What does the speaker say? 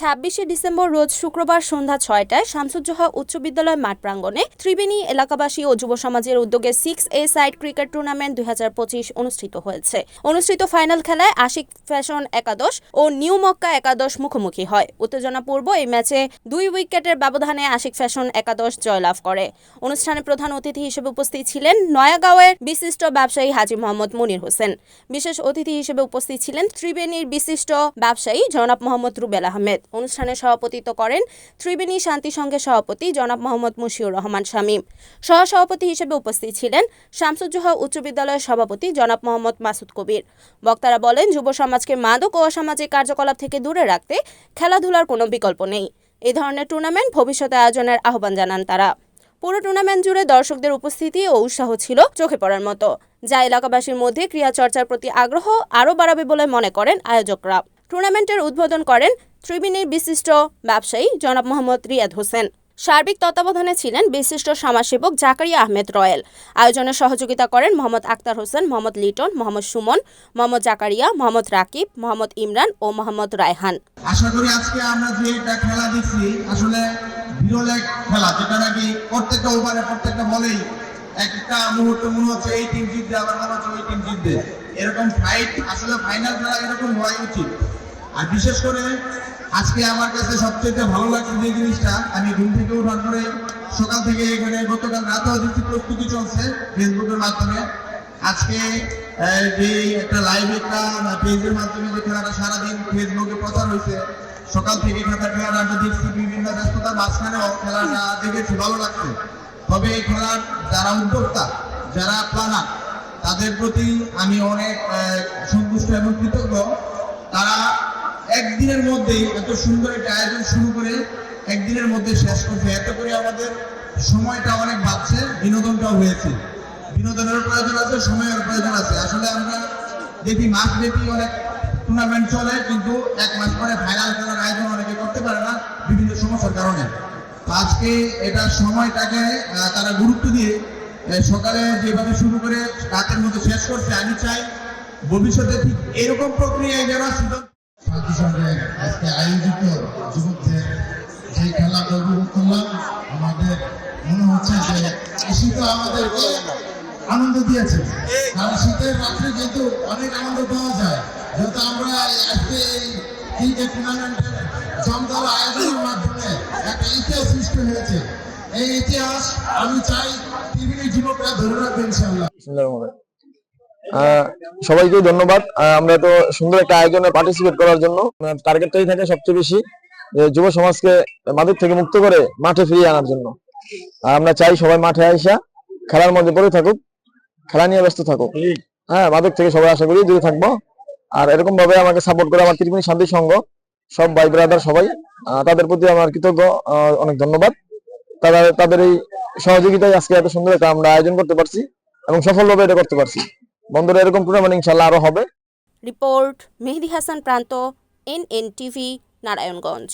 ছাব্বিশে ডিসেম্বর রোজ শুক্রবার সন্ধ্যা ছয়টায় শামসুজ্জোহা উচ্চ বিদ্যালয় মাঠ প্রাঙ্গণে ত্রিবেণী এলাকাবাসী ও যুব সমাজের উদ্যোগে six a side cricket tournament দুই হাজার পঁচিশ অনুষ্ঠিত হয়েছে। অনুষ্ঠিত ফাইনাল খেলায় আশিক ফ্যাশন একাদশ ও নিউ মক্কা একাদশ মুখোমুখি হয়। উত্তেজনাপূর্ব এই ম্যাচে দুই উইকেটের ব্যবধানে আশিক ফ্যাশন একাদশ জয়লাভ করে। অনুষ্ঠানে প্রধান অতিথি হিসেবে উপস্থিত ছিলেন নয়াগাঁওয়ের বিশিষ্ট ব্যবসায়ী হাজি মোহাম্মদ মনির হোসেন। বিশেষ অতিথি হিসেবে উপস্থিত ছিলেন ত্রিবেণীর বিশিষ্ট ব্যবসায়ী জনাব মোহাম্মদ রুবেল আহমেদ। অনুষ্ঠানে সভাপতিত্ব করেন ত্রিবেণী শান্তি সংঘের সভাপতি জনাব মোহাম্মদ মুশিউর রহমান শামীম সহসভাপতি হিসেবে উপস্থিত ছিলেন শামসুজ্জোহা উচ্চ বিদ্যালয়ের সভাপতি জনাব মোহাম্মদ মাসুদ কবির। বক্তারা বলেন, যুব সমাজকে মাদক ও অসামাজিক কার্যকলাপ থেকে দূরে রাখতে খেলাধুলার কোনো বিকল্প নেই। এই ধরনের টুর্নামেন্ট ভবিষ্যতে আয়োজনের আহ্বান জানান তারা। পুরো টুর্নামেন্ট জুড়ে দর্শকদের উপস্থিতি ও উৎসাহ ছিল চোখে পড়ার মতো। যা এলাকাবাসীর মধ্যে ক্রীড়া চর্চার প্রতি আগ্রহ আরও বাড়াবে বলে মনে করেন আয়োজকরা। টুর্নামেন্টের উদ্বোধন করেন ত্রিবেণীর বিশিষ্ট ব্যবসায়ী জনাব মোহাম্মদ রিয়াদ হোসেন। সার্বিক তত্ত্বাবধানে ছিলেন বিশিষ্ট সমাজসেবক জাকারিয়া আহমেদ রয়েল। আয়োজনে সহযোগিতা করেন মোহাম্মদ আক্তার হোসেন, মোহাম্মদ লিটন, মোহাম্মদ সুমন, মোহাম্মদ জাকারিয়া, মোহাম্মদ রাকিব, মোহাম্মদ ইমরান ও মোহাম্মদ রায়হান। আশা করি আজকে আমরা যে খেলা আসলে বিরল এক খেলা, যেটা নাকি প্রত্যেকটা ওভারে প্রত্যেকটা বলেই একটা মুহূর্তে মনে হচ্ছে এই টিম জিতবে, আবার মনে হচ্ছে টিম জিতবে। এরকম ফাইট আসলে ফাইনাল খেলা এরকম হওয়াই উচিত। আর বিশেষ করে আজকে আমার কাছে সবচেয়ে ভালো লাগছে যে জিনিসটা, আমি ঘুম থেকে ওঠার পরে সকাল থেকে এখানে গতকাল রাতেও দেখছি প্রস্তুতি চলছে ফেসবুকের মাধ্যমে। আজকে যে একটা লাইভ একটা পেজের মাধ্যমে যে খেলাটা সারাদিন ফেসবুকে প্রচার হয়েছে, সকাল থেকে খেলাটা খেলাটা দেখছি বিভিন্ন ব্যস্ততার মাঝখানেও খেলাটা দেখেছি, ভালো লাগছে। তবে এই খেলার যারা উদ্যোক্তা, যারা প্লানার তাদের প্রতি আমি অনেক সন্তুষ্ট এবং কৃতজ্ঞ। তারা একদিনের মধ্যেই এত সুন্দর একটা আয়োজন শুরু করে একদিনের মধ্যে শেষ করছে। এত করে আমাদের সময়টা অনেক বাড়ছে, বিনোদনটাও হয়েছে। বিনোদনের প্রয়োজন আছে, সময়ের প্রয়োজন আছে। আসলে আমরা দেখি, মাস ব্যাপী অনেক টুর্নামেন্ট চলে, কিন্তু এক মাস পরে ফাইনাল খেলার আয়োজন অনেকে করতে পারে না বিভিন্ন সমস্যার কারণে। আজকে এটা সময়টাকে তারা গুরুত্ব দিয়ে সকালে যেভাবে শুরু করে রাতের মধ্যে শেষ করছে, আমি চাই ভবিষ্যতে ঠিক এরকম প্রক্রিয়ায় জাতিসংঘে আজকে আয়োজিত যুবকদের যে খেলাটা উপভোগ করলাম, আমাদের মনে হচ্ছে যে শীত আমাদেরকে আনন্দ দিয়েছে। কারণ শীতের রাত্রে কিন্তু অনেক আনন্দ পাওয়া যায়, যেহেতু আমরা আজকে এই ক্রিকেট টুর্নামেন্টের আয়োজনের মাধ্যমে একটা ইতিহাস সৃষ্টি হয়েছে। এই ইতিহাস আমি চাই টিভির যুবকরা ধরে রাখবে ইনশাল্লাহ সবাইকে ধন্যবাদ। আমরা তো সুন্দর একটা আয়োজনে পার্টিসিপেট করার জন্য। টার্গেটটাই থাকে সবচেয়ে বেশি যুব সমাজকে মাদক থেকে মুক্ত করে মাঠে ফিরিয়ে আনার জন্য। আর আমরা চাই সবাই মাঠে আইসা খেলার মধ্যে পড়ে থাকুক, খেলা নিয়ে ব্যস্ত থাকুক। হ্যাঁ মাদক থেকে সবাই আশা করি দূরে থাকব। আর এরকম ভাবে আমাকে সাপোর্ট করে আমার ত্রিপুণী শান্তি সংঘ, সব ভাই ব্রাদার সবাই তাদের প্রতি আমার কৃতজ্ঞ অনেক ধন্যবাদ। তারা, তাদের এই সহযোগিতায় আজকে এত সুন্দর একটা আমরা আয়োজন করতে পারছি এবং সফলভাবে এটা করতে পারছি। বন্ধুরা এরকম টুর্নামেন্ট ইনশাল্লাহ আরও হবে। রিপোর্ট মেহেদি হাসান প্রান্ত এন এন টিভি নারায়ণগঞ্জ।